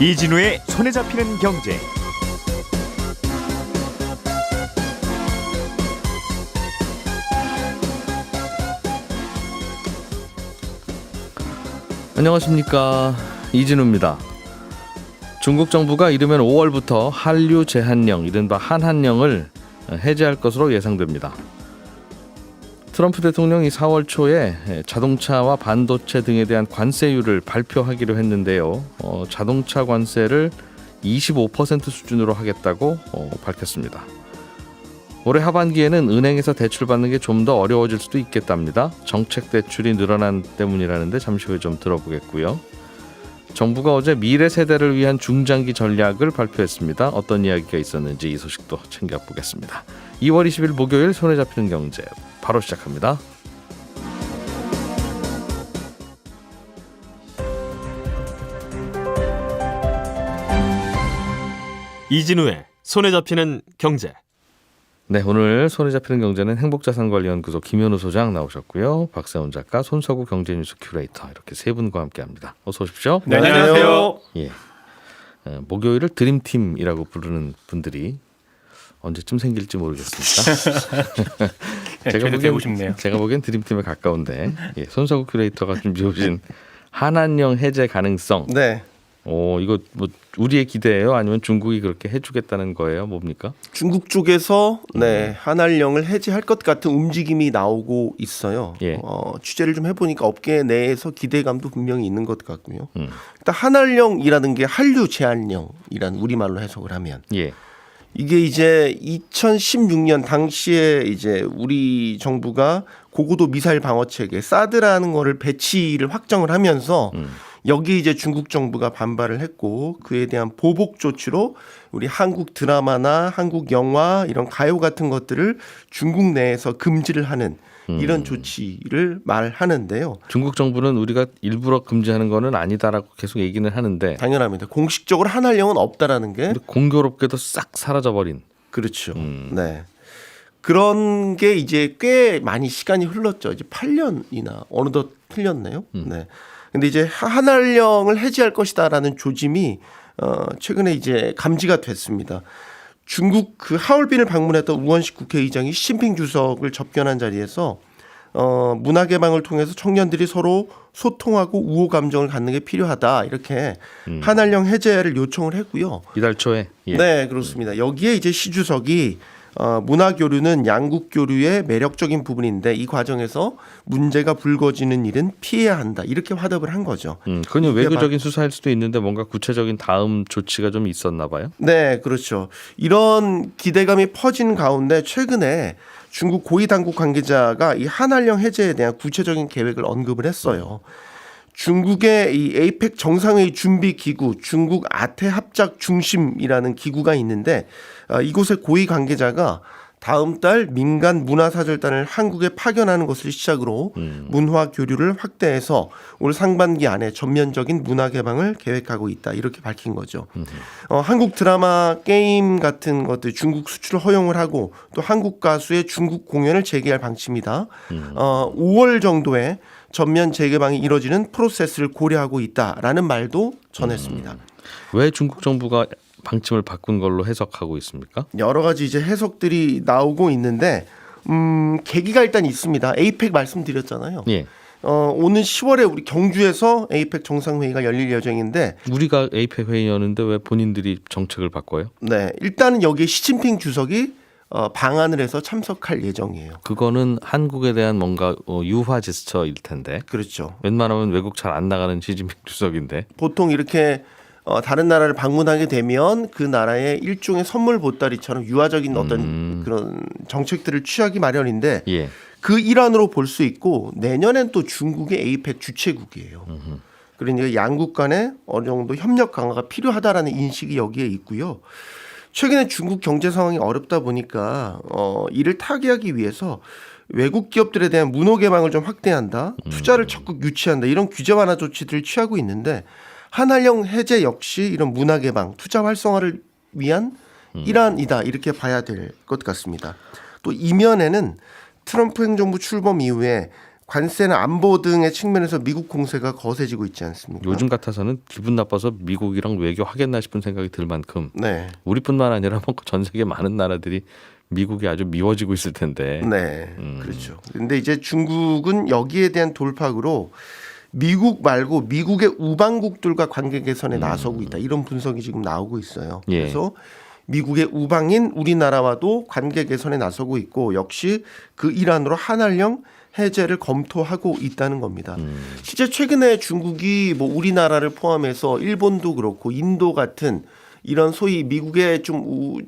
이진우의 손에 잡히는 경제. 안녕하십니까 이진우입니다. 중국 정부가 이르면 5월부터 한류 제한령 이른바 한한령을 해제할 것으로 예상됩니다. 트럼프 대통령이 4월 초에 자동차와 반도체 등에 대한 관세율을 발표하기로 했는데요. 어, 자동차 관세를 25% 수준으로 하겠다고 어, 밝혔습니다. 올해 하반기에는 은행에서 대출 받는 게 좀 더 어려워질 수도 있겠답니다. 정책 대출이 늘어난 때문이라는데 잠시 후에 좀 들어보겠고요. 정부가 어제 미래 세대를 위한 중장기 전략을 발표했습니다. 어떤 이야기가 있었는지 이 소식도 챙겨보겠습니다. 2월 20일 목요일 손에 잡히는 경제 바로 시작합니다. 이진우의 손에 잡히는 경제. 네, 오늘 손에 잡히는 경제는 행복자산관리연구소 김현우 소장 나오셨고요. 박세훈 작가, 손서구 경제뉴스 큐레이터 이렇게 세 분과 함께합니다. 어서 오십시오. 네, 안녕하세요. 예. 어, 목요일을 드림팀이라고 부르는 분들이 언제쯤 생길지 모르겠습니다. 네, 되고 싶네요. 제가 보기엔 드림팀에 가까운데 예, 손석구 큐레이터가 준비해 오신 한한령 해제 가능성. 네. 오 이거 뭐 우리의 기대예요? 아니면 중국이 그렇게 해주겠다는 거예요? 뭡니까? 중국 쪽에서 네 한알령을 해제할 것 같은 움직임이 나오고 있어요. 예. 어, 취재를 좀 해보니까 업계 내에서 기대감도 분명히 있는 것 같고요. 음. 일단 한알령이라는 게 한류 제한령이란 우리말로 해석을 하면 예. 이게 이제 2016년 당시에 이제 우리 정부가 고고도 미사일 방어 체계 사드라는 거를 배치를 확정을 하면서 음. 여기 이제 중국 정부가 반발을 했고 그에 대한 보복 조치로 우리 한국 드라마나 한국 영화 이런 가요 같은 것들을 중국 내에서 금지를 하는 음. 이런 조치를 말하는데요. 중국 정부는 우리가 일부러 금지하는 거는 아니다라고 계속 얘기는 하는데 당연합니다. 공식적으로 한알령은 없다라는 게 공교롭게도 싹 사라져 버린. 그렇죠. 음. 네. 그런 게 이제 꽤 많이 시간이 흘렀죠. 이제 8년이나 어느덧 흘렸네요. 음. 네. 근데 이제 한알령을 해제할 것이다라는 조짐이 어 최근에 이제 감지가 됐습니다. 중국 그 하얼빈을 방문했던 우원식 국회의장이 시진핑 주석을 접견한 자리에서 어 문화 개방을 통해서 청년들이 서로 소통하고 우호 감정을 갖는 게 필요하다 이렇게 음. 한알령 해제를 요청을 했고요. 이달 초에. 예. 네, 그렇습니다. 여기에 이제 시 주석이 어, 문화 교류는 양국 교류의 매력적인 부분인데 이 과정에서 문제가 불거지는 일은 피해야 한다. 이렇게 화답을 한 거죠. 음, 그건 외교적인 수사일 수도 있는데 뭔가 구체적인 다음 조치가 좀 있었나 봐요. 네, 그렇죠. 이런 기대감이 퍼진 가운데 최근에 중국 고위 당국 관계자가 이 한알령 해제에 대한 구체적인 계획을 언급을 했어요. 중국의 이 에이펙 정상회의 준비 기구 중국 아태 합작 중심이라는 기구가 있는데 어, 이곳의 고위 관계자가 다음 달 민간 문화사절단을 한국에 파견하는 것을 시작으로 문화 교류를 확대해서 올 상반기 안에 전면적인 문화 개방을 계획하고 있다 이렇게 밝힌 거죠. 어, 한국 드라마 게임 같은 것들 중국 수출을 허용을 하고 또 한국 가수의 중국 공연을 재개할 방침이다. 어, 5월 정도에 전면 재개방이 이뤄지는 프로세스를 고려하고 있다라는 말도 전했습니다. 왜 중국 정부가 방침을 바꾼 걸로 해석하고 있습니까? 여러 가지 이제 해석들이 나오고 있는데 음, 계기가 일단 있습니다. 에이펙 말씀드렸잖아요. 예. 어, 오는 10월에 우리 경주에서 에이펙 정상회의가 열릴 예정인데 우리가 에이펙 회의였는데 왜 본인들이 정책을 바꿔요? 네, 일단은 여기에 시진핑 주석이 어, 방한을 해서 참석할 예정이에요. 그거는 한국에 대한 뭔가 어, 유화 제스처일 텐데 그렇죠. 웬만하면 외국 잘 안 나가는 시진핑 주석인데 보통 이렇게 어, 다른 나라를 방문하게 되면 그 나라의 일종의 선물 보따리처럼 유화적인 어떤 음. 그런 정책들을 취하기 마련인데 예 그 일환으로 볼 수 있고 내년엔 또 중국의 에이펙 주최국이에요. 그러니까 양국 간에 어느 정도 협력 강화가 필요하다라는 인식이 여기에 있고요. 최근에 중국 경제 상황이 어렵다 보니까 어 이를 타개하기 위해서 외국 기업들에 대한 문호 개방을 좀 확대한다, 투자를 적극 유치한다 이런 규제 완화 조치들을 취하고 있는데 한한령 해제 역시 이런 문화 개방, 투자 활성화를 위한 일환이다 이렇게 봐야 될 것 같습니다. 또 이면에는 트럼프 행정부 출범 이후에 관세나 안보 등의 측면에서 미국 공세가 거세지고 있지 않습니까? 요즘 같아서는 기분 나빠서 미국이랑 외교하겠나 싶은 생각이 들 만큼 네. 우리뿐만 아니라 뭐전 세계 많은 나라들이 미국이 아주 미워지고 있을 텐데. 네, 음. 그렇죠. 근데 이제 중국은 여기에 대한 돌파구로 미국 말고 미국의 우방국들과 관계 개선에 나서고 있다 이런 분석이 지금 나오고 있어요. 음. 예. 그래서 미국의 우방인 우리나라와도 관계 개선에 나서고 있고 역시 그 일환으로 한한령 해제를 검토하고 있다는 겁니다. 음. 실제 최근에 중국이 뭐 우리나라를 포함해서 일본도 그렇고 인도 같은 이런 소위 미국의 좀 우-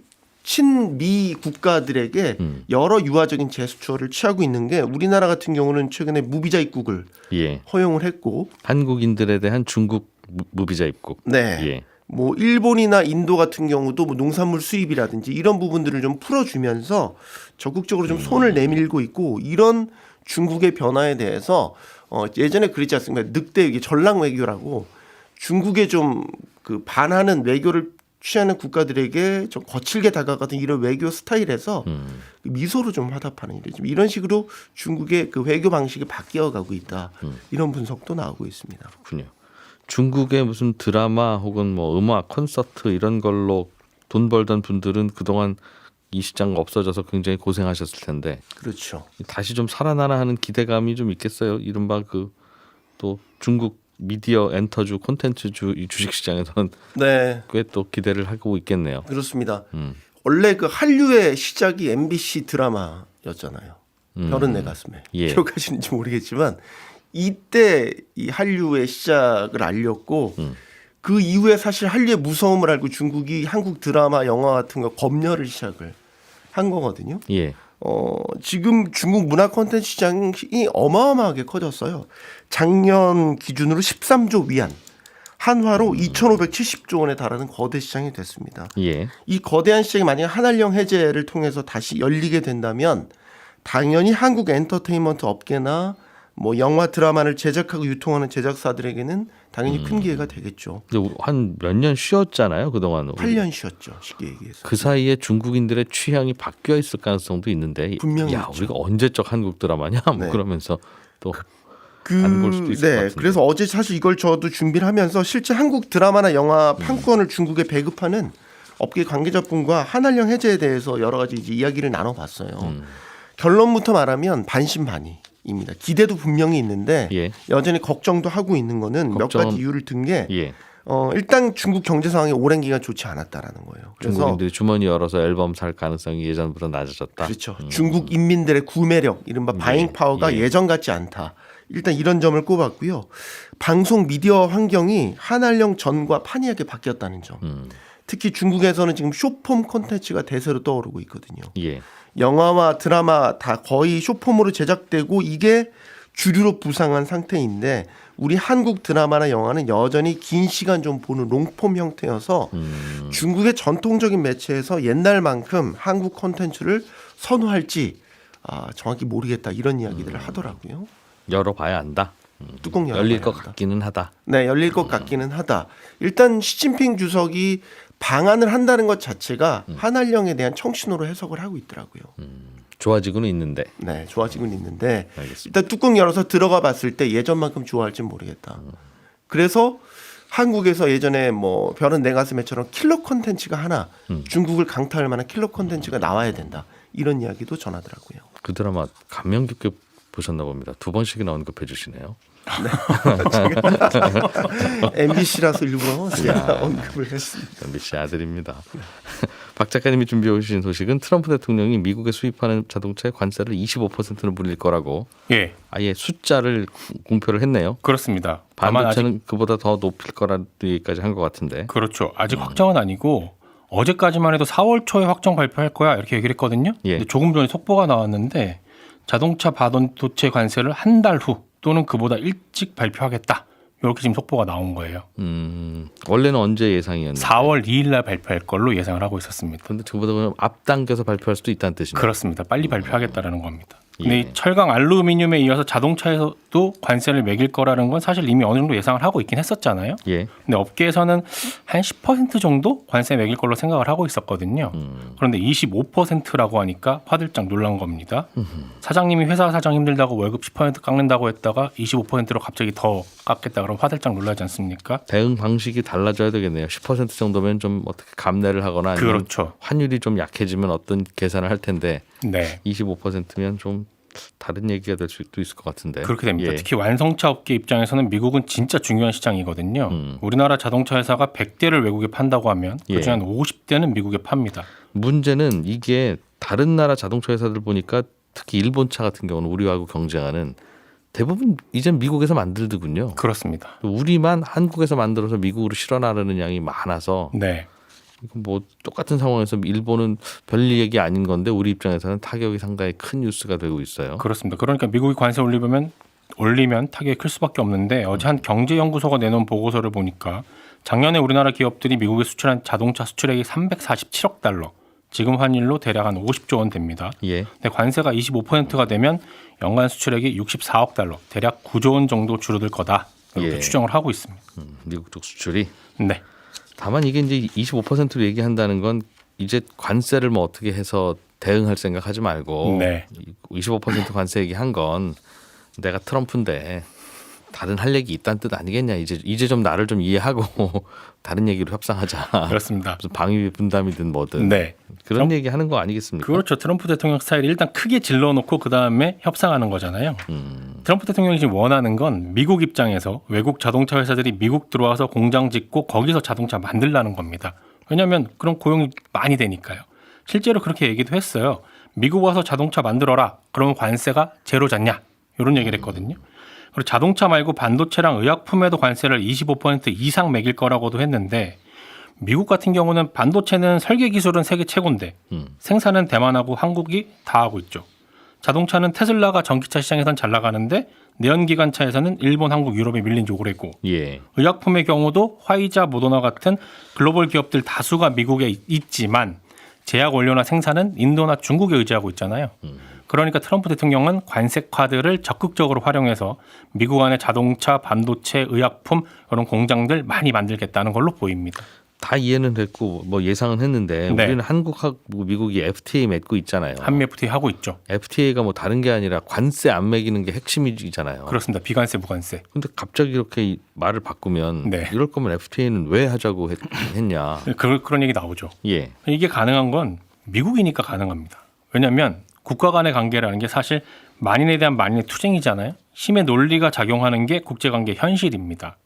친미 국가들에게 음. 여러 유화적인 제스처를 취하고 있는 게 우리나라 같은 경우는 최근에 무비자 입국을 예. 허용을 했고 한국인들에 대한 중국 무- 무비자 입국. 네. 예. 뭐 일본이나 인도 같은 경우도 뭐 농산물 수입이라든지 이런 부분들을 좀 풀어주면서 적극적으로 좀 손을 내밀고 있고 이런 중국의 변화에 대해서 어 예전에 그랬지 않습니까 늑대 이게 전랑 외교라고 중국에 좀 그 반하는 외교를 취하는 국가들에게 좀 거칠게 다가가던 이런 외교 스타일에서 음. 미소로 좀 화답하는 일이 좀 이런 식으로 중국의 그 외교 방식이 바뀌어가고 있다 이런 분석도 나오고 있습니다. 그렇군요. 중국의 무슨 드라마 혹은 뭐 음악, 콘서트 이런 걸로 돈 벌던 분들은 그동안 이 시장 없어져서 굉장히 고생하셨을 텐데 그렇죠. 다시 좀 살아나나 하는 기대감이 좀 있겠어요. 이른바 그 또 중국 미디어 엔터주 콘텐츠주 이 주식 시장에서는 네. 꽤 또 기대를 하고 있겠네요. 그렇습니다. 음. 원래 그 한류의 시작이 MBC 드라마였잖아요. 음. 별은 내 가슴에 예. 기억하시는지 모르겠지만 이때 이 한류의 시작을 알렸고 음. 그 이후에 사실 한류의 무서움을 알고 중국이 한국 드라마, 영화 같은 거 검열을 시작을 한 거거든요. 예. 어, 지금 중국 문화 콘텐츠 시장이 어마어마하게 커졌어요. 작년 기준으로 13조 위안, 한화로 2,570조 원에 달하는 거대 시장이 됐습니다. 예. 이 거대한 시장이 만약 한한령 해제를 통해서 다시 열리게 된다면 당연히 한국 엔터테인먼트 업계나 뭐 영화 드라마를 제작하고 유통하는 제작사들에게는 당연히 큰 기회가 되겠죠. 한 몇 년 쉬었잖아요. 그동안. 우리. 8년 쉬었죠. 쉽게 얘기해서. 그 사이에 중국인들의 취향이 바뀌어 있을 가능성도 있는데 분명히 야, 있죠. 우리가 언제적 한국 드라마냐 뭐 네. 그러면서 또 그, 안볼 수도 있을 것 네. 같은데. 그래서 어제 사실 이걸 저도 준비를 하면서 실제 한국 드라마나 영화 판권을 중국에 배급하는 업계 관계자분과 한한령 해제에 대해서 여러 가지 이제 이야기를 나눠봤어요. 음. 결론부터 말하면 반신반의입니다. 기대도 분명히 있는데 예. 여전히 걱정도 하고 있는 거는 몇 걱정은- 가지 이유를 든게 예. 어, 일단 중국 경제 상황이 오랜 기간 좋지 않았다라는 거예요. 그래서 중국인들이 주머니 열어서 앨범 살 가능성이 예전보다 낮아졌다. 그렇죠. 중국 인민들의 구매력, 이른바 바잉 파워가 예. 예. 전 같지 않다. 일단 이런 점을 꼽았고요. 방송 미디어 환경이 한한령 전과 판이하게 바뀌었다는 점. 음. 특히 중국에서는 지금 쇼폼 콘텐츠가 대세로 떠오르고 있거든요. 예. 영화와 드라마 다 거의 쇼폼으로 제작되고 이게 주류로 부상한 상태인데 우리 한국 드라마나 영화는 여전히 긴 시간 좀 보는 롱폼 형태여서 음. 중국의 전통적인 매체에서 옛날만큼 한국 콘텐츠를 선호할지 아, 정확히 모르겠다 이런 이야기들을 하더라고요. 열어봐야 안다. 뚜껑 열어 열릴 것 같기는 하다. 네, 열릴 것 같기는 하다. 일단 시진핑 주석이 방한을 한다는 것 자체가 한한령에 대한 청신호로 해석을 하고 있더라고요. 좋아지고는 있는데. 네, 좋아지고는 있는데 알겠습니다. 일단 뚜껑 열어서 들어가 봤을 때 예전만큼 좋아할지 모르겠다. 그래서 한국에서 예전에 뭐 별은 내 가슴에처럼 킬러 콘텐츠가 하나 중국을 강타할 만한 킬러 콘텐츠가 나와야 된다. 이런 이야기도 전하더라고요. 그 드라마 감명 깊게 보셨나 봅니다. 두 번씩이나 언급해 주시네요. MBC라서 일부러 제가 언급을 했습니다. MBC 아들입니다. 박 작가님이 준비해 오신 소식은 트럼프 대통령이 미국에 수입하는 자동차에 관세를 25%는 물릴 거라고 예, 아예 숫자를 공표를 했네요. 그렇습니다. 반도체는 그보다 더 높일 거라는 얘기까지 한 것 같은데. 그렇죠. 아직 확정은 아니고 어제까지만 해도 4월 초에 확정 발표할 거야 이렇게 얘기를 했거든요. 예. 근데 조금 전에 속보가 나왔는데 자동차 반도체 관세를 한 달 후 또는 그보다 일찍 발표하겠다. 이렇게 지금 속보가 나온 거예요. 음, 원래는 언제 예상이었나요? 4월 2일 날 발표할 걸로 예상을 하고 있었습니다. 근데 그보다 그냥 앞당겨서 발표할 수도 있다는 뜻이네요. 그렇습니다. 빨리 발표하겠다라는 겁니다. 근데 예. 이 철강 알루미늄에 이어서 자동차에서도 관세를 매길 거라는 건 사실 이미 어느 정도 예상을 하고 있긴 했었잖아요. 예. 근데 업계에서는 한 10% 정도 관세 매길 걸로 생각을 하고 있었거든요. 음. 그런데 25%라고 하니까 화들짝 놀란 겁니다. 사장님이 회사 사정 힘들다고 월급 10% 깎는다고 했다가 25%로 갑자기 더 깎겠다 그러면 화들짝 놀라지 않습니까? 대응 방식이 달라져야 되겠네요. 10% 정도면 좀 어떻게 감내를 하거나 아니면 그렇죠. 환율이 좀 약해지면 어떤 계산을 할 텐데 네. 25%면 좀 다른 얘기가 될 수도 있을 것 같은데. 그렇게 됩니다. 예. 특히 완성차 업계 입장에서는 미국은 진짜 중요한 시장이거든요. 음. 우리나라 자동차 회사가 100대를 외국에 판다고 하면 예. 그중에 한 50대는 미국에 팝니다. 문제는 이게 다른 나라 자동차 회사들 보니까 특히 일본 차 같은 경우는 우리하고 경쟁하는 대부분 이젠 미국에서 만들더군요. 그렇습니다. 우리만 한국에서 만들어서 미국으로 실어 나르는 양이 많아서 네. 뭐 똑같은 상황에서 일본은 별 얘기 아닌 건데 우리 입장에서는 타격이 상당히 큰 뉴스가 되고 있어요. 그렇습니다. 그러니까 미국이 관세 올리면 올리면 타격이 클 수밖에 없는데 어제 한 경제연구소가 내놓은 보고서를 보니까 작년에 우리나라 기업들이 미국에 수출한 자동차 수출액이 347억 달러. 지금 환율로 대략 한 50조 원 됩니다. 예. 근데 관세가 25%가 되면 연간 수출액이 64억 달러, 대략 9조 원 정도 줄어들 거다. 이렇게 예. 추정을 하고 있습니다. 음, 미국 쪽 수출이 네. 다만 이게 이제 25%로 얘기한다는 건 이제 관세를 뭐 어떻게 해서 대응할 생각하지 말고 네. 25% 관세 얘기한 건 내가 트럼프인데 다른 할 얘기 있다는 뜻 아니겠냐 이제 이제 좀 나를 좀 이해하고 다른 얘기로 협상하자 그렇습니다. 무슨 방위 분담이든 뭐든 네. 그런 트럼- 얘기 하는 거 아니겠습니까? 그렇죠. 트럼프 대통령 스타일이 일단 크게 질러놓고 그 다음에 협상하는 거잖아요. 음, 트럼프 대통령이 지금 원하는 건 미국 입장에서 외국 자동차 회사들이 미국 들어와서 공장 짓고 거기서 자동차 만들라는 겁니다. 왜냐하면 그런 고용이 많이 되니까요. 실제로 그렇게 얘기도 했어요. 미국 와서 자동차 만들어라. 그러면 관세가 제로잖냐? 이런 얘기를 했거든요. 그리고 자동차 말고 반도체랑 의약품에도 관세를 25% 이상 매길 거라고도 했는데 미국 같은 경우는 반도체는 설계 기술은 세계 최고인데 음. 생산은 대만하고 한국이 다 하고 있죠. 자동차는 테슬라가 전기차 시장에선 잘 나가는데 내연기관차에서는 일본, 한국, 유럽에 밀린 지 오래고 예. 의약품의 경우도 화이자, 모더나 같은 글로벌 기업들 다수가 미국에 있- 있지만 제약 원료나 생산은 인도나 중국에 의지하고 있잖아요. 그러니까 트럼프 대통령은 관세 카드를 적극적으로 활용해서 미국 안에 자동차, 반도체, 의약품 이런 공장들 많이 만들겠다는 걸로 보입니다. 다 이해는 됐고 뭐 예상은 했는데 네. 우리는 한국하고 미국이 FTA 맺고 있잖아요. 한미 FTA 하고 있죠. FTA가 뭐 다른 게 아니라 관세 안 매기는 게 핵심이잖아요. 그렇습니다. 비관세, 무관세. 근데 갑자기 이렇게 이 말을 바꾸면 네. 이럴 거면 FTA는 왜 하자고 했, 냐 그, 그런 얘기 나오죠. 예. 이게 가능한 건 미국이니까 가능합니다. 왜냐하면 국가 간의 관계라는 게 사실 만인에 대한 만인의 투쟁이잖아요. 힘의 논리가 작용하는 게 국제관계 현실입니다.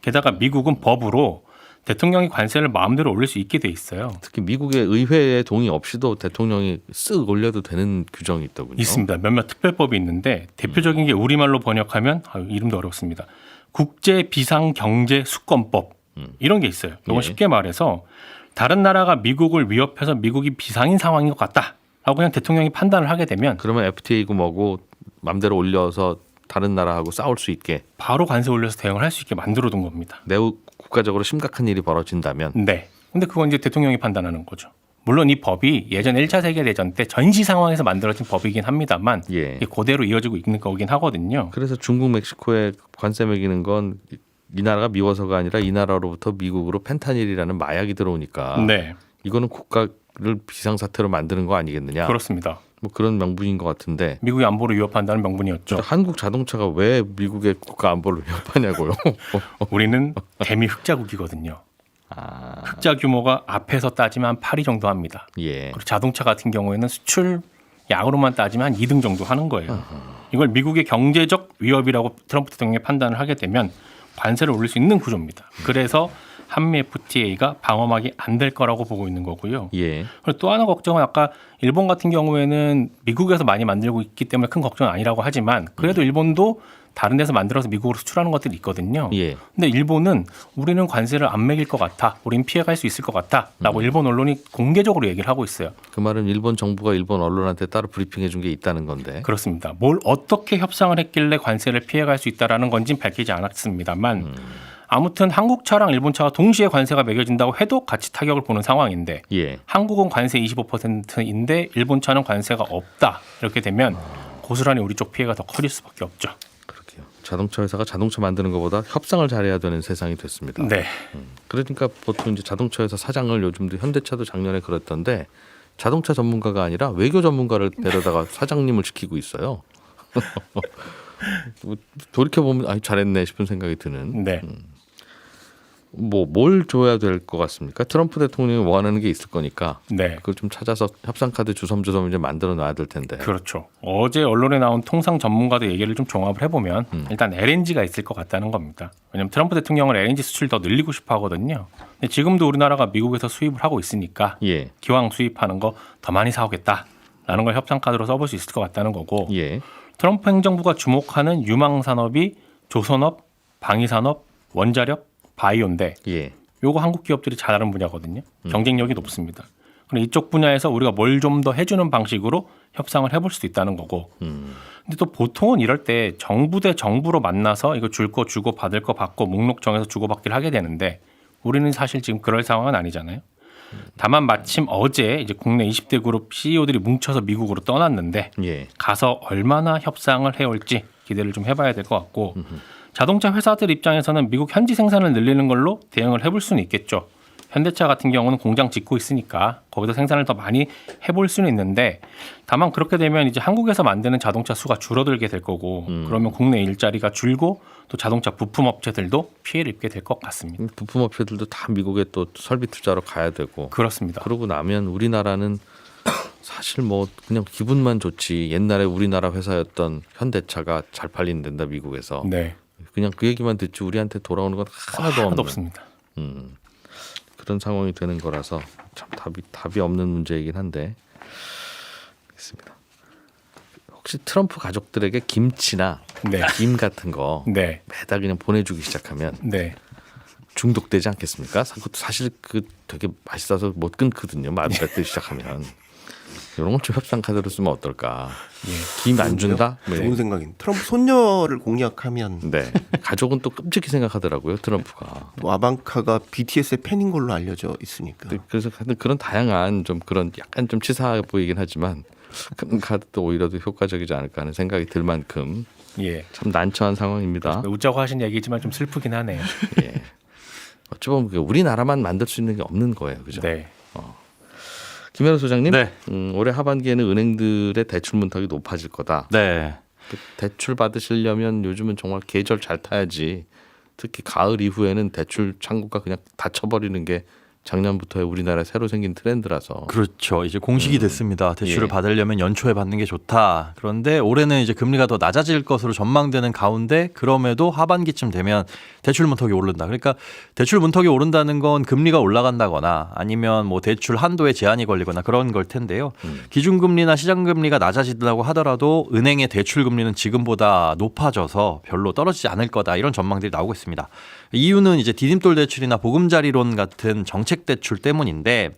게다가 미국은 법으로 대통령이 관세를 마음대로 올릴 수 있게 돼 있어요. 특히 미국의 의회의 동의 없이도 대통령이 쓱 올려도 되는 규정이 있더군요. 있습니다. 몇몇 특별법이 있는데 대표적인 게 우리말로 번역하면 아유, 이름도 어렵습니다. 국제 비상 경제 수권법 이런 게 있어요. 이건 예. 쉽게 말해서 다른 나라가 미국을 위협해서 미국이 비상인 상황인 것 같다 라고 그냥 대통령이 판단을 하게 되면 그러면 FTA고 뭐고 맘대로 올려서 다른 나라하고 싸울 수 있게 바로 관세 올려서 대응을 할 수 있게 만들어 둔 겁니다. 매우 국가적으로 심각한 일이 벌어진다면 네. 근데 그건 이제 대통령이 판단하는 거죠. 물론 이 법이 예전 1차 세계대전 때 전시 상황에서 만들어진 법이긴 합니다만 예. 이게 그대로 이어지고 있는 거긴 하거든요. 그래서 중국 멕시코에 관세 매기는 건 이 나라가 미워서가 아니라 이 나라로부터 미국으로 펜타닐이라는 마약이 들어오니까 네. 이거는 국가 를 비상 사태로 만드는 거 아니겠느냐. 그렇습니다. 뭐 그런 명분인 것 같은데 미국의 안보를 위협한다는 명분이었죠. 한국 자동차가 왜 미국의 국가 안보를 위협하냐고요. 우리는 대미 흑자국이거든요. 아, 흑자 규모가 앞에서 따지면 한 8위 정도 합니다. 예. 그리고 자동차 같은 경우에는 수출 양으로만 따지면 한 2등 정도 하는 거예요. 이걸 미국의 경제적 위협이라고 트럼프 대통령이 판단을 하게 되면 관세를 올릴 수 있는 구조입니다. 그래서 한미 FTA가 방어막이 안 될 거라고 보고 있는 거고요. 예. 그리고 또 하나 걱정은 아까 일본 같은 경우에는 미국에서 많이 만들고 있기 때문에 큰 걱정은 아니라고 하지만 그래도 일본도 다른 데서 만들어서 미국으로 수출하는 것들이 있거든요. 예. 근데 일본은 우리는 관세를 안 매길 것 같아. 우린 피해갈 수 있을 것 같다라고 일본 언론이 공개적으로 얘기를 하고 있어요. 그 말은 일본 정부가 일본 언론한테 따로 브리핑해 준 게 있다는 건데. 그렇습니다. 뭘 어떻게 협상을 했길래 관세를 피해갈 수 있다라는 건지는 밝히지 않았습니다만 아무튼 한국 차랑 일본 차가 동시에 관세가 매겨진다고 해도 같이 타격을 보는 상황인데 예. 한국은 관세 25%인데 일본 차는 관세가 없다. 이렇게 되면 고스란히 우리 쪽 피해가 더 커질 수밖에 없죠. 그렇게요. 자동차 회사가 자동차 만드는 것보다 협상을 잘해야 되는 세상이 됐습니다. 네. 그러니까 보통 이제 자동차 회사 사장을 요즘도 현대차도 작년에 그랬던데 자동차 전문가가 아니라 외교 전문가를 데려다가 사장님을 시키고 있어요. 돌이켜 보면 아 잘했네 싶은 생각이 드는 네. 뭐 뭘 줘야 될 것 같습니까? 트럼프 대통령이 원하는 게 있을 거니까 네. 그걸 좀 찾아서 협상 카드 주섬주섬 이제 만들어 놔야 될 텐데. 그렇죠. 어제 언론에 나온 통상 전문가들 얘기를 좀 종합을 해보면 일단 LNG가 있을 것 같다는 겁니다. 왜냐하면 트럼프 대통령은 LNG 수출 더 늘리고 싶어 하거든요. 근데 지금도 우리나라가 미국에서 수입을 하고 있으니까 예, 기왕 수입하는 거 더 많이 사오겠다라는 걸 협상 카드로 써볼 수 있을 것 같다는 거고 예, 트럼프 행정부가 주목하는 유망 산업이 조선업, 방위산업, 원자력, 바이오인데 예. 요거 한국 기업들이 잘하는 분야거든요. 경쟁력이 높습니다. 그럼 이쪽 분야에서 우리가 뭘 좀 더 해주는 방식으로 협상을 해볼 수도 있다는 거고. 근데 또 보통은 이럴 때 정부 대 정부로 만나서 이거 줄 거 주고 받을 거 받고 목록 정해서 주고 받기를 하게 되는데 우리는 사실 지금 그럴 상황은 아니잖아요. 다만 마침 어제 이제 국내 20대 그룹 CEO들이 뭉쳐서 미국으로 떠났는데 예. 가서 얼마나 협상을 해올지 기대를 좀 해봐야 될 것 같고 자동차 회사들 입장에서는 미국 현지 생산을 늘리는 걸로 대응을 해볼 수는 있겠죠. 현대차 같은 경우는 공장 짓고 있으니까 거기서 생산을 더 많이 해볼 수는 있는데 다만 그렇게 되면 이제 한국에서 만드는 자동차 수가 줄어들게 될 거고 그러면 국내 일자리가 줄고 또 자동차 부품 업체들도 피해를 입게 될 것 같습니다. 부품 업체들도 다 미국에 또 설비 투자로 가야 되고 그렇습니다. 그러고 나면 우리나라는 사실 뭐 그냥 기분만 좋지 옛날에 우리나라 회사였던 현대차가 잘 팔린단다 미국에서 네, 그냥 그 얘기만 듣지 우리한테 돌아오는 건 하나도 없는 없습니다. 음, 그런 상황이 되는 거라서 참 답이 답이 없는 문제이긴 한데 있습니다. 혹시 트럼프 가족들에게 김치나 네, 김 같은 거 네, 매달 그냥 보내주기 시작하면 네. 중독되지 않겠습니까? 사실 그 되게 맛있어서 못 끊거든요. 맛 뱉기 시작하면 이런 건좀 협상 카드로 쓰면 어떨까? 김안 준다? 뭐 좋은 생각인. 트럼프 손녀를 공략하면 네 가족은 또 끔찍히 생각하더라고요 트럼프가. 또 아방카가 BTS의 팬인 걸로 알려져 있으니까. 그- 그래서 그런 다양한 좀 그런 약간 좀 치사해 보이긴 하지만 금 카드도 오히려 더 효과적이지 않을까 하는 생각이 들 만큼 예. 참 난처한 상황입니다. 웃자고 하신 얘기지만 좀 슬프긴 하네요. 예. 어찌 보면 우리나라만 만들 수 있는 게 없는 거예요, 그죠? 네. 김현우 소장님, 네. 음, 올해 하반기에는 은행들의 대출 문턱이 높아질 거다. 네. 그 대출 받으시려면 요즘은 정말 계절 잘 타야지. 특히 가을 이후에는 대출 창구가 그냥 닫혀버리는 게 작년부터의 우리나라에 새로 생긴 트렌드라서. 그렇죠. 이제 공식이 됐습니다. 대출을 예. 받으려면 연초에 받는 게 좋다. 그런데 올해는 이제 금리가 더 낮아질 것으로 전망되는 가운데 그럼에도 하반기쯤 되면 대출 문턱이 오른다. 그러니까 대출 문턱이 오른다는 건 금리가 올라간다거나 아니면 뭐 대출 한도에 제한이 걸리거나 그런 걸 텐데요. 기준금리나 시장금리가 낮아진다고 하더라도 은행의 대출 금리는 지금보다 높아져서 별로 떨어지지 않을 거다. 이런 전망들이 나오고 있습니다. 이유는 이제 디딤돌 대출이나 보금자리론 같은 정책 대출 때문인데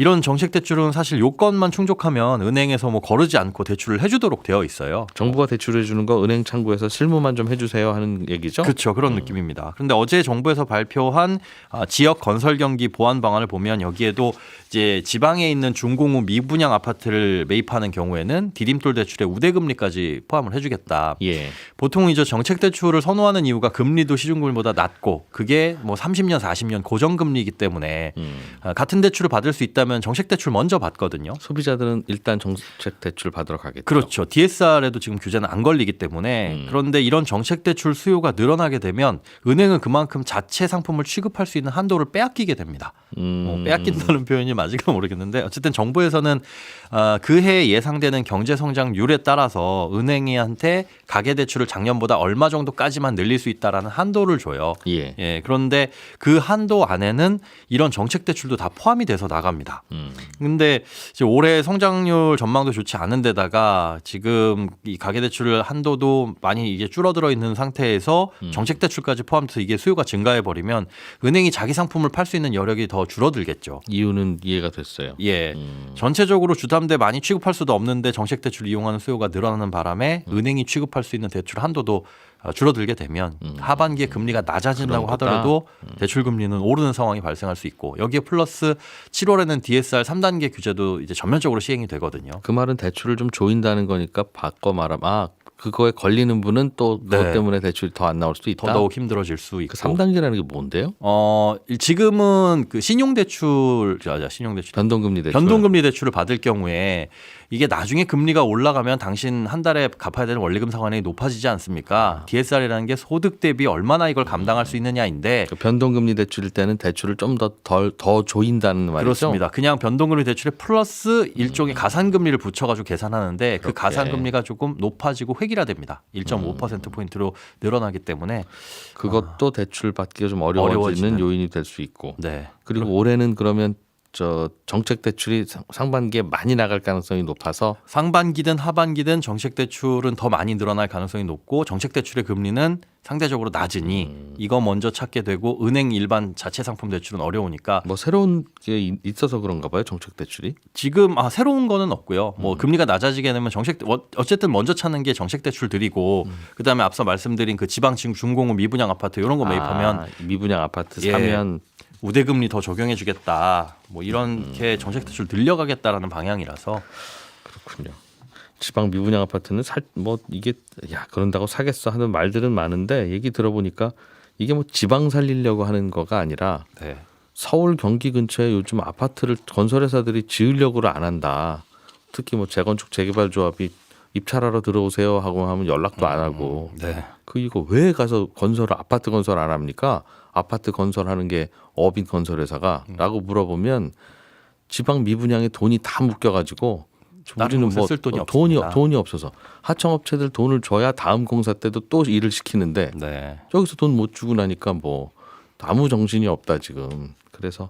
이런 정책 대출은 사실 요건만 충족하면 은행에서 뭐 거르지 않고 대출을 해주도록 되어 있어요. 정부가 대출해 주는 거 은행 창구에서 실무만 좀 해주세요 하는 얘기죠. 그렇죠. 그런 느낌입니다. 그런데 어제 정부에서 발표한 아, 지역 건설 경기 보완 방안을 보면 여기에도 이제 지방에 있는 중공후 미분양 아파트를 매입하는 경우에는 디딤돌 대출에 우대금리까지 포함을 해주겠다. 예. 보통 이제 정책 대출을 선호하는 이유가 금리도 시중금리보다 낮고 그게 뭐 30년, 40년 고정금리이기 때문에 음. 아, 같은 대출을 받을 수 있다면 정책 대출 먼저 받거든요. 소비자들은 일단 정책 대출 받으러 가겠죠. 그렇죠. DSR에도 지금 규제는 안 걸리기 때문에 음. 그런데 이런 정책 대출 수요가 늘어나게 되면 은행은 그만큼 자체 상품을 취급할 수 있는 한도를 빼앗기게 됩니다. 음. 뭐 빼앗긴다는 표현이 맞을까 모르겠는데 어쨌든 정부에서는 아, 그해 예상되는 경제 성장률에 따라서 은행한테 가계 대출을 작년보다 얼마 정도까지만 늘릴 수 있다라는 한도를 줘요. 예. 예, 그런데 그 한도 안에는 이런 정책 대출도 다 포함이 돼서 나갑니다. 음. 근데 이제 올해 성장률 전망도 좋지 않은 데다가 지금 이 가계 대출 한도도 많이 이게 줄어들어 있는 상태에서 음. 정책 대출까지 포함돼서 이게 수요가 증가해 버리면 은행이 자기 상품을 팔 수 있는 여력이 더 줄어들겠죠. 이유는 이해가 됐어요. 예. 음. 전체적으로 주담대 많이 취급할 수도 없는데 정책 대출 이용하는 수요가 늘어나는 바람에 은행이 취급할 수 있는 대출 한도도 어, 줄어들게 되면 하반기에 금리가 낮아진다고 음. 거다. 음. 하더라도 대출 금리는 오르는 상황이 발생할 수 있고 여기에 플러스 7월에는 DSR 3단계 규제도 이제 전면적으로 시행이 되거든요. 그 말은 대출을 좀 조인다는 거니까 바꿔 말하면 아 그거에 걸리는 분은 또 그것 네. 때문에 대출이 더 안 나올 수도 있다. 더더욱 힘들어질 수 있고. 그 3단계라는 게 뭔데요? 어 지금은 그 신용대출, 자, 신용대출, 변동금리 대출. 변동금리 대출을 받을 경우에 이게 나중에 금리가 올라가면 당신 한 달에 갚아야 되는 원리금 상환이 높아지지 않습니까? DSR이라는 게 소득 대비 얼마나 이걸 감당할 수 있느냐인데 그 변동금리 대출일 때는 대출을 좀 더 덜더 조인다는 말이죠. 그렇습니다. 그냥 변동금리 대출에 플러스 일종의 가산금리를 붙여가지고 계산하는데 그 그렇게. 가산금리가 조금 높아지고 획일화됩니다. 1.5% 포인트로 늘어나기 때문에 그것도 대출 받기가 좀 어려워지는, 어려워지는. 요인이 될 수 있고. 네 그리고 올해는 그러면 저 정책 대출이 상- 상반기에 많이 나갈 가능성이 높아서 상반기든 하반기든 정책 대출은 더 많이 늘어날 가능성이 높고 정책 대출의 금리는 상대적으로 낮으니 음. 이거 먼저 찾게 되고 은행 일반 자체 상품 대출은 어려우니까 뭐 새로운 게 이- 있어서 그런가 봐요. 정책 대출이. 지금 아 새로운 거는 없고요. 음. 뭐 금리가 낮아지게 되면 정책 어- 어쨌든 먼저 찾는 게 정책 대출들이고 음. 그다음에 앞서 말씀드린 그 지방 중 중공업 미분양 아파트 이런 거 매입하면 아, 미분양 아파트 예. 사면 우대금리 더 적용해 주겠다. 뭐 음. 이렇게 정책 대출 늘려가겠다라는 방향이라서 그렇군요. 지방 미분양 아파트는 살 뭐 이게 야 그런다고 사겠어 하는 말들은 많은데 얘기 들어보니까 이게 뭐 지방 살리려고 하는 거가 아니라 네. 서울 경기 근처에 요즘 아파트를 건설회사들이 지으려고를 안 한다. 특히 뭐 재건축 재개발 조합이 입찰하러 들어오세요 하고 하면 연락도 안 하고 네. 그 이거 왜 가서 건설 아파트 건설 안 합니까? 아파트 건설하는 게 업인 건설회사가라고 물어보면 지방 미분양에 돈이 다 묶여가지고 우리는 뭐쓸 돈이 돈이. 돈이 없어서 하청업체들 돈을 줘야 다음 공사 때도 또 일을 시키는데 네. 저기서 돈 못 주고 나니까 뭐 아무 정신이 없다 지금. 그래서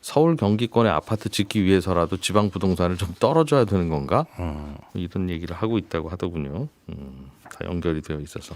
서울 경기권의 아파트 짓기 위해서라도 지방 부동산을 좀 떨어져야 되는 건가? 음. 이런 얘기를 하고 있다고 하더군요. 음, 다 연결이 되어 있어서.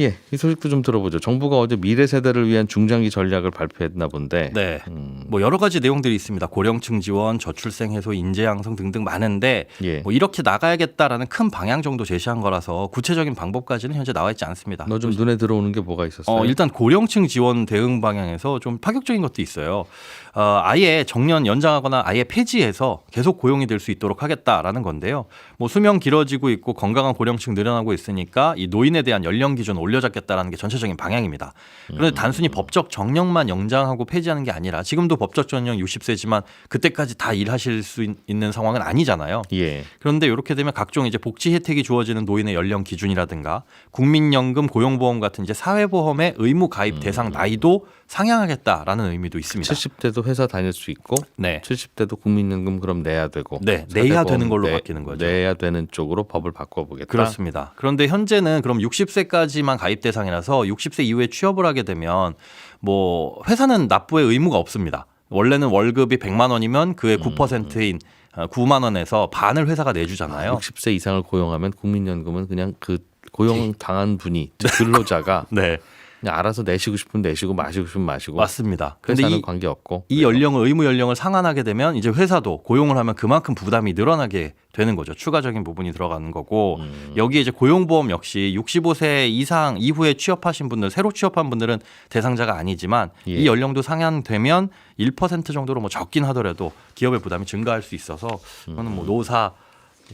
예, 이 소식도 좀 들어보죠. 정부가 어제 미래 세대를 위한 중장기 전략을 발표했나 본데. 네. 음, 뭐 여러 가지 내용들이 있습니다. 고령층 지원, 저출생 해소, 인재 양성 등등 많은데 예. 뭐 이렇게 나가야겠다라는 큰 방향 정도 제시한 거라서 구체적인 방법까지는 현재 나와 있지 않습니다. 너 좀 눈에 들어오는 게 뭐가 있었어요? 어, 일단 고령층 지원 대응 방향에서 좀 파격적인 것도 있어요. 어, 아예 정년 연장하거나 아예 폐지해서 계속 고용이 될 수 있도록 하겠다라는 건데요. 뭐 수명 길어지고 있고 건강한 고령층 늘어나고 있으니까 이 노인에 대한 연령 기준 올려잡겠다라는 게 전체적인 방향입니다. 그런데 단순히 법적 정령만 연장하고 폐지하는 게 아니라 지금도 법적 정령 60세지만 그때까지 다 일하실 수 있- 있는 상황은 아니잖아요. 예. 그런데 이렇게 되면 각종 이제 복지 혜택이 주어지는 노인의 연령 기준이라든가 국민연금, 고용보험 같은 이제 사회보험의 의무 가입 대상 나이도 상향하겠다라는 의미도 있습니다. 70대도 회사 다닐 수 있고 네. 70대도 국민연금 그럼 내야 되고 네, 내야 되는 걸로 내- 바뀌는 거죠. 내야 되는 쪽으로 법을 바꿔보겠다. 그렇습니다. 그런데 현재는 그럼 60세까지만 가입 대상이라서 60세 이후에 취업을 하게 되면 뭐 회사는 납부의 의무가 없습니다. 원래는 월급이 100만 원이면 그의 9%인 9만 원에서 반을 회사가 내주잖아요. 60세 이상을 고용하면 국민연금은 그냥 그 고용 당한 분이 즉 근로자가 네, 그냥 알아서 내시고 싶으면 내시고 마시고 싶으면 마시고 맞습니다. 회사는 이, 관계 없고 이 연령을 의무 연령을 상한하게 되면 이제 회사도 고용을 하면 그만큼 부담이 늘어나게 되는 거죠. 추가적인 부분이 들어가는 거고 음. 여기에 이제 고용보험 역시 65세 이상 이후에 취업하신 분들 새로 취업한 분들은 대상자가 아니지만 예. 이 연령도 상향되면 1% 정도로 뭐 적긴 하더라도 기업의 부담이 증가할 수 있어서 음. 뭐 노사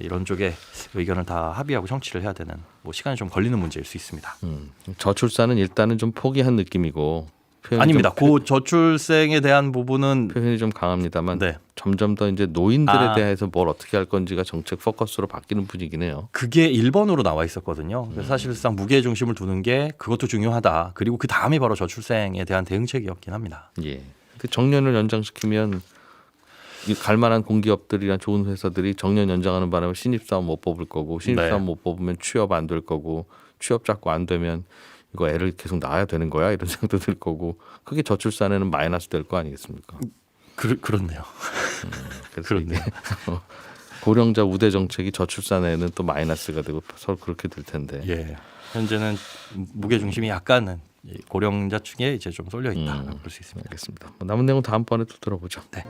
이런 쪽에 의견을 다 합의하고 청취를 해야 되는 뭐 시간이 좀 걸리는 문제일 수 있습니다. 음, 저출산은 일단은 좀 포기한 느낌이고 아닙니다. 좀, 고 저출생에 대한 부분은 표현이 좀 강합니다만 네. 점점 더 이제 노인들에 아. 대해서 뭘 어떻게 할 건지가 정책 포커스로 바뀌는 분위기네요. 그게 1번으로 나와 있었거든요. 그래서 사실상 무게 중심을 두는 게 그것도 중요하다. 그리고 그 다음이 바로 저출생에 대한 대응책이었긴 합니다. 예. 근데 정년을 연장시키면 이 갈만한 공기업들이나 좋은 회사들이 정년 연장하는 바람에 신입사원 못 뽑을 거고 신입사원 네. 못 뽑으면 취업 안 될 거고 취업 자꾸 안 되면 이거 애를 계속 낳아야 되는 거야 이런 생각도 들 거고 그게 저출산에는 마이너스 될 거 아니겠습니까? 그, 그렇네요. 그래서 그렇네요. 이게 고령자 우대 정책이 저출산에는 또 마이너스가 되고 서로 그렇게 될 텐데. 예. 현재는 무게 중심이 약간은 이 고령자 측에 이제 좀 쏠려 있다. 음. 볼수 있습니다. 알겠습니다. 뭐 남은 내용 다음번에 또 들어보죠. 네.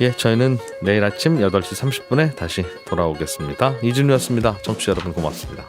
예, 저희는 내일 아침 8시 30분에 다시 돌아오겠습니다. 이준우였습니다. 청취자 여러분 고맙습니다.